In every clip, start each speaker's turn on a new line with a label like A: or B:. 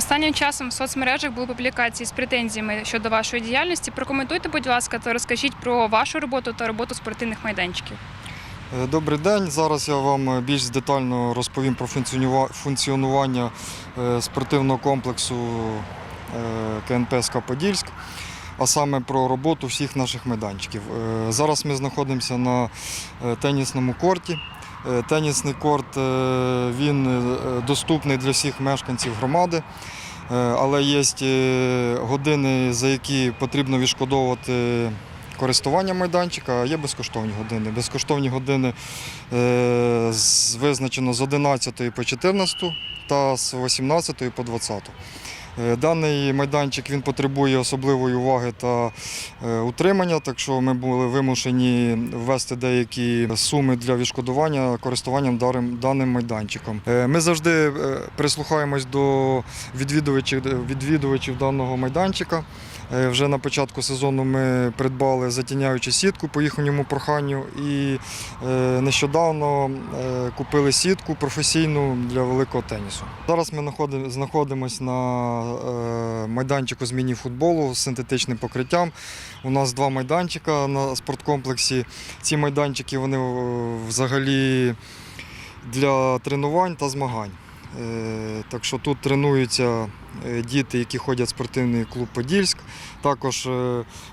A: Останнім часом в соцмережах були публікації з претензіями щодо вашої діяльності. Прокоментуйте, будь ласка, та розкажіть про вашу роботу та роботу спортивних майданчиків.
B: Е, Добрий день. Зараз я вам е, більш детально розповім про функціонування е, спортивного комплексу КНП СК Подільськ, а саме про роботу всіх наших майданчиків. Зараз ми знаходимося на тенісному корті. Е, Тенісний корт е, він е, доступний для всіх мешканців громади. Але є години, за які потрібно відшкодовувати користування майданчика, а є безкоштовні години. Безкоштовні години визначено з 11 по 14 та з 18 по 20. Е, Даний майданчик він потребує особливої уваги та е, утримання, так що ми були вимушені ввести деякі суми для відшкодування користуванням даним майданчиком. Е, Ми завжди прислухаємось до відвідувачів, відвідувачів даного майданчика. Вже на початку сезону ми придбали затіняючу сітку по їхньому проханню і нещодавно купили сітку професійну для великого тенісу. Зараз ми знаходимося на е, майданчику з міні-футболу з синтетичним покриттям. У нас два майданчика на спорткомплексі. Ці майданчики вони е, взагалі для тренувань та змагань. Е, Так що тут тренуються діти, які ходять в спортивний клуб Подільськ. Також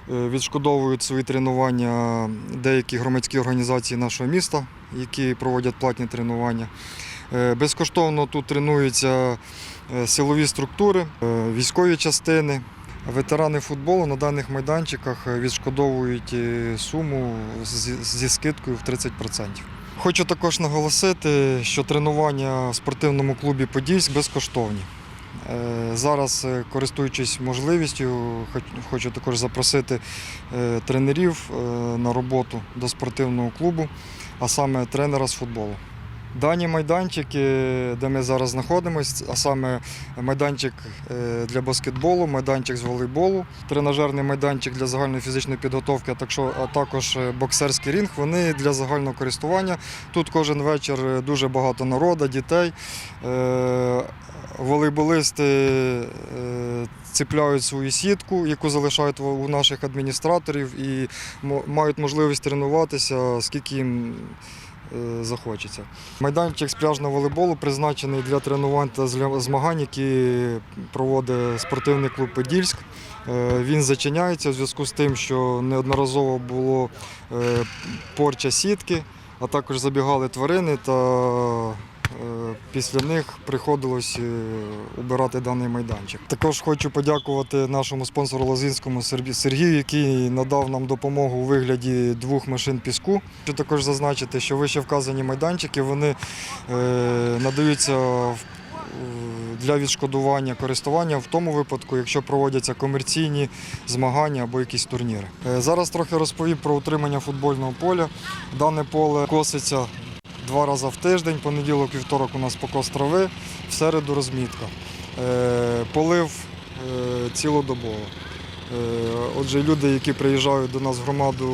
B: відшкодовують свої тренування деякі громадські організації нашого міста, які проводять платні тренування. Е, Безкоштовно тут тренуються е, силові структури, е, військові частини. Ветерани футболу на даних майданчиках відшкодовують суму зі скидкою в 30%. Хочу також наголосити, що тренування в спортивному клубі Подільськ безкоштовні. Зараз, користуючись можливістю, хочу також запросити тренерів на роботу до спортивного клубу, а саме тренера з футболу. Дані майданчики, де ми зараз знаходимося, а саме майданчик е, для баскетболу, майданчик з волейболу, тренажерний майданчик для загальної фізичної підготовки, а також- е, боксерський рінг, вони для загального користування. Тут кожен вечір е, дуже багато народу, дітей. Волейболисти ціпляють свою сітку, яку залишають у наших адміністраторів, і мають можливість тренуватися, скільки їм захочеться. Майданчик з пляжного волейболу призначений для тренувань та змагань, які проводить спортивний клуб Подільськ. Е, Він зачиняється в зв'язку з тим, що неодноразово було е, порча сітки, а також забігали тварини та е, після них приходилось е, убирати даний майданчик. Також хочу подякувати нашому спонсору Лозинському Сергію, який надав нам допомогу у вигляді двох машин піску. Хочу також зазначити, що вище вказані майданчики вони е, надаються для відшкодування користування в тому випадку, якщо проводяться комерційні змагання або якісь турніри. Е, Зараз трохи розповім про утримання футбольного поля. Дане поле коситься два рази в тиждень, понеділок, вівторок у нас покос трави, в середу розмітка. Е, Полив е, цілодобово. Е, Отже, люди, які приїжджають до нас в громаду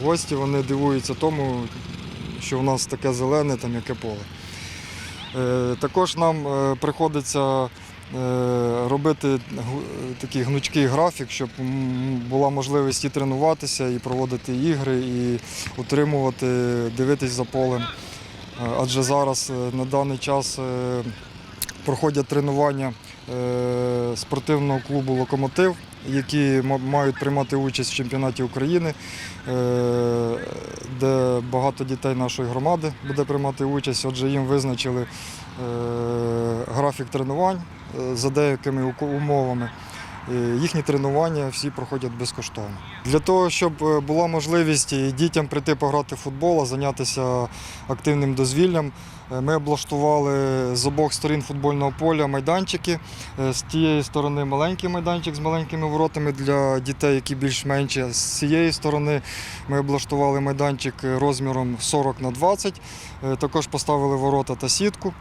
B: в гості, вони дивуються тому, що в нас таке зелене, там яке поле. Також нам приходиться робити такий гнучкий графік, щоб була можливість і тренуватися, і проводити ігри, і утримувати, дивитись за полем. Е, Адже зараз е, на даний час е, проходять тренування спортивного клубу Локомотив, які мають приймати участь в чемпіонаті України, де багато дітей нашої громади буде приймати участь. Отже, їм визначили графік тренувань за деякими умовами. Е, Їхні тренування всі проходять безкоштовно. Для того, щоб е, була можливість і дітям прийти пограти в футбол, а зайнятися активним дозвіллям, е, ми облаштували з обох сторін футбольного поля майданчики. Е, З тієї сторони маленький майданчик з маленькими воротами для дітей, які більш менші. З цієї сторони ми облаштували майданчик розміром 40 на 20. Е, Також поставили ворота та сітку, е,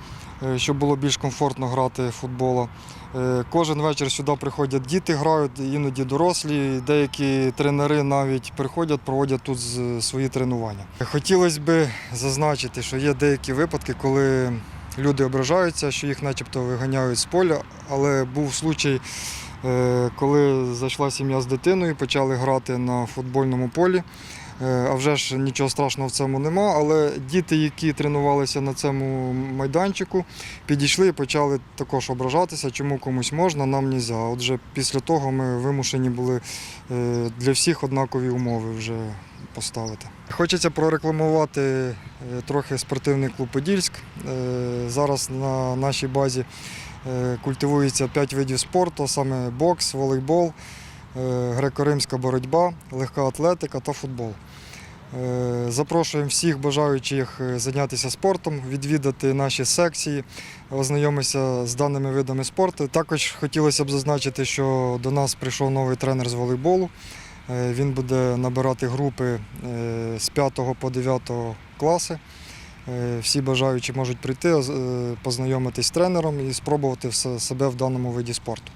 B: щоб було більш комфортно грати в футбол. Е, Кожен вечір сюди приходять діти, грають, іноді дорослі. Деякі тренери навіть приходять, проводять тут свої тренування. Хотілося б зазначити, що є деякі випадки, коли люди ображаються, що їх начебто виганяють з поля, але був случай, е, коли зайшла сім'я з дитиною, почали грати на футбольному полі. Е, А вже ж нічого страшного в цьому нема, але діти, які тренувалися на цьому майданчику, підійшли і почали також ображатися, чому комусь можна, нам не можна. Отже, після того ми вимушені були е, для всіх однакові умови вже поставити. Хочеться прорекламувати е, трохи спортивний клуб Подільськ. Зараз на нашій базі культивується 5 видів спорту, саме бокс, волейбол, греко-римська боротьба, легка атлетика та футбол. Е, Запрошуємо всіх бажаючих е, зайнятися спортом, відвідати наші секції, ознайомитися з даними видами спорту. Також хотілося б зазначити, що до нас прийшов новий тренер з волейболу. Е, Він буде набирати групи е, з 5 по 9 класи. Е, Всі бажаючі можуть прийти, е, познайомитись з тренером і спробувати себе в даному виді спорту.